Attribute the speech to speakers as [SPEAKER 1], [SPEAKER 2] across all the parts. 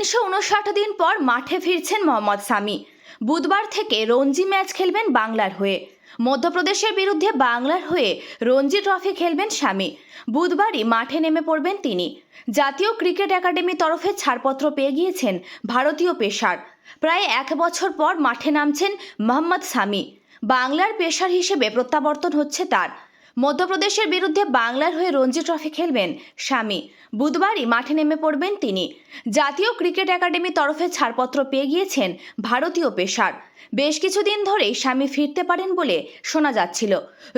[SPEAKER 1] তিনশো উনষাট দিন পর মাঠে ফিরছেন মোহাম্মদ সামি। বুধবার থেকে রঞ্জি ম্যাচ খেলবেন বাংলার হয়ে। মধ্যপ্রদেশের বিরুদ্ধে বাংলার হয়ে রঞ্জি ট্রফি খেলবেন স্বামী বুধবারই মাঠে নেমে পড়বেন তিনি। জাতীয় ক্রিকেট একাডেমি তরফে ছাড়পত্র পেয়ে গিয়েছেন ভারতীয় পেশার প্রায় এক বছর পর মাঠে নামছেন মোহাম্মদ সামি। বাংলার পেশার হিসেবে প্রত্যাবর্তন হচ্ছে তার। মধ্যপ্রদেশের বিরুদ্ধে বাংলার হয়ে রঞ্জি ট্রফি খেলবেন স্বামী। বুধবারই মাঠে নেমে পড়বেন তিনি। জাতীয় ক্রিকেট একাডেমির তরফে ছাড়পত্র পেয়ে গিয়েছেন ভারতীয় পেশার বেশ কিছুদিন ধরেই স্বামী ফিরতে পারেন বলে শোনা যাচ্ছিল।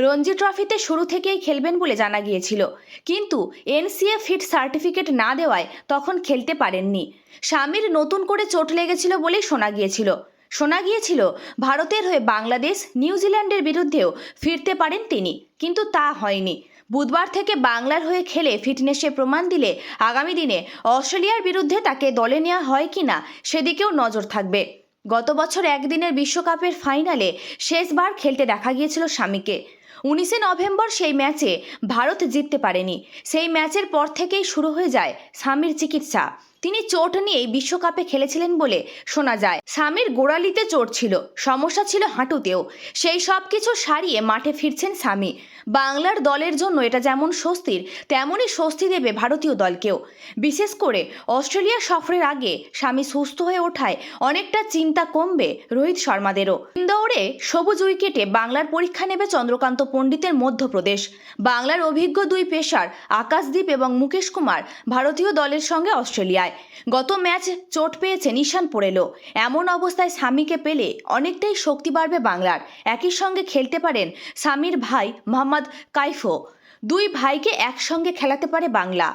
[SPEAKER 1] রঞ্জি ট্রফিতে শুরু থেকেই খেলবেন বলে জানা গিয়েছিল। কিন্তু এনসিএ ফিট সার্টিফিকেট না দেওয়ায় তখন খেলতে পারেননি। স্বামীর নতুন করে চোট লেগেছিল বলেই শোনা গিয়েছিল। শোনা গিয়েছিল, ভারতের হয়ে বাংলাদেশ নিউজিল্যান্ডের বিরুদ্ধেও ফিরতে পারেন তিনি, কিন্তু তা হয়নি। বুধবার থেকে বাংলার হয়ে খেলে ফিটনেসে প্রমাণ দিলে আগামী দিনে অস্ট্রেলিয়ার বিরুদ্ধে তাকে দলে নেওয়া হয় কি না সেদিকেও নজর থাকবে। গত বছর একদিনের বিশ্বকাপের ফাইনালে শেষবার খেলতে দেখা গিয়েছিল স্বামীকে। উনিশে নভেম্বর সেই ম্যাচে ভারত জিততে পারেনি। সেই ম্যাচের পর থেকেই শুরু হয়ে যায় স্বামীর চিকিৎসা। তিনি চোট নিয়েই বিশ্বকাপে খেলেছিলেন বলে শোনা যায়। স্বামীর গোড়ালিতে চোট ছিল, সমস্যা ছিল হাঁটুতেও। সেই সব কিছু সারিয়ে মাঠে ফিরছেন স্বামী। বাংলার দলের জন্য এটা যেমন স্বস্তির, তেমনই স্বস্তি দেবে ভারতীয় দলকেও। বিশেষ করে অস্ট্রেলিয়া সফরের আগে স্বামী সুস্থ হয়ে ওঠায় অনেকটা চিন্তা কমবে রোহিত শর্মাদেরও। ইন্দোরে সবুজ উইকেটে বাংলার পরীক্ষা নেবে চন্দ্রকান্ত পণ্ডিতের মধ্যপ্রদেশ। বাংলার অভিজ্ঞ দুই পেশার আকাশদীপ এবং মুকেশ কুমার ভারতীয় দলের সঙ্গে অস্ট্রেলিয়ায়। গত ম্যাচ চোট পেয়েছে নিশান পোরেলো এমন অবস্থায় স্বামীকে পেলে অনেকটাই শক্তি বাড়বে বাংলার। একই সঙ্গে খেলতে পারেন স্বামীর ভাই মোহাম্মদ কাইফো। দুই ভাইকে একসঙ্গে খেলাতে পারে বাংলা।